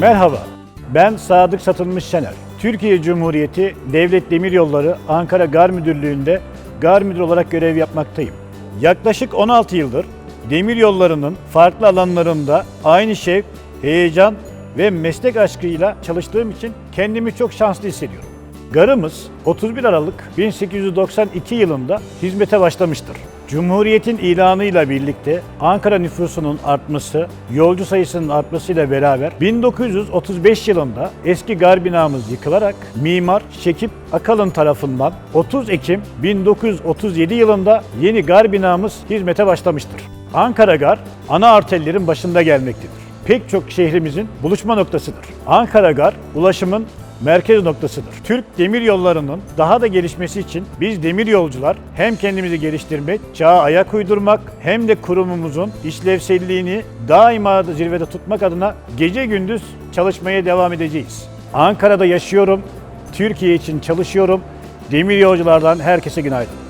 Merhaba, ben Sadık Satılmış Şener. Türkiye Cumhuriyeti Devlet Demiryolları Ankara Gar Müdürlüğü'nde gar müdür olarak görev yapmaktayım. Yaklaşık 16 yıldır demir yollarının farklı alanlarında aynı şevk, heyecan ve meslek aşkıyla çalıştığım için kendimi çok şanslı hissediyorum. Garımız 31 Aralık 1892 yılında hizmete başlamıştır. Cumhuriyetin ilanıyla birlikte Ankara nüfusunun artması, yolcu sayısının artmasıyla beraber 1935 yılında eski gar binamız yıkılarak mimar Şekip Akalın tarafından 30 Ekim 1937 yılında yeni gar binamız hizmete başlamıştır. Ankara Gar ana arterlerin başında gelmektedir pek çok şehrimizin buluşma noktasıdır. Ankara Gar ulaşımın merkez noktasıdır. Türk demir yollarının daha da gelişmesi için biz demir yolcular hem kendimizi geliştirmek, çağa ayak uydurmak hem de kurumumuzun işlevselliğini daima da zirvede tutmak adına gece gündüz çalışmaya devam edeceğiz. Ankara'da yaşıyorum, Türkiye için çalışıyorum. Demir yolculardan herkese günaydın.